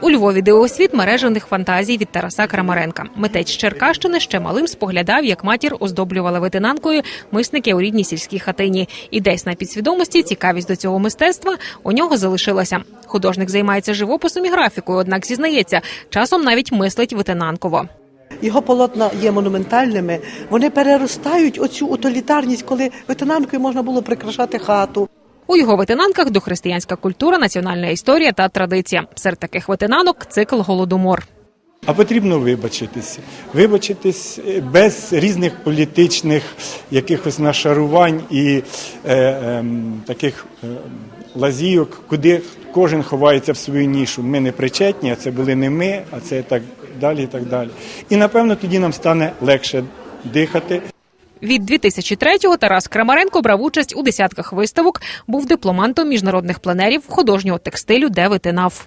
У Львові дивосвіт мережених фантазій від Тараса Крамаренка. Митець Черкащини ще малим споглядав, як матір оздоблювала ветенанкою мисники у рідній сільській хатині. І десь на підсвідомості цікавість до цього мистецтва у нього залишилася. Художник займається живописом і графікою, однак зізнається, часом навіть мислить ветенанково. Його полотна є монументальними. Вони переростають оцю утилітарність, коли ветенанкою можна було прикрашати хату. У його ветенанках дохристиянська культура, національна історія та традиція. Серед таких ветенанок цикл голодомор. А потрібно вибачитись. Вибачитись е, без різних політичних якихось нашарувань і е, ем, таких е, лазійок, куди кожен ховається в свою нішу. Ми не причетні, а це були не ми, а це так далі. І так далі. І напевно тоді нам стане легше дихати. Від 2003-го Тарас Крамаренко брав участь у десятках виставок, був дипломантом міжнародних пленерів художнього текстилю, де витинав.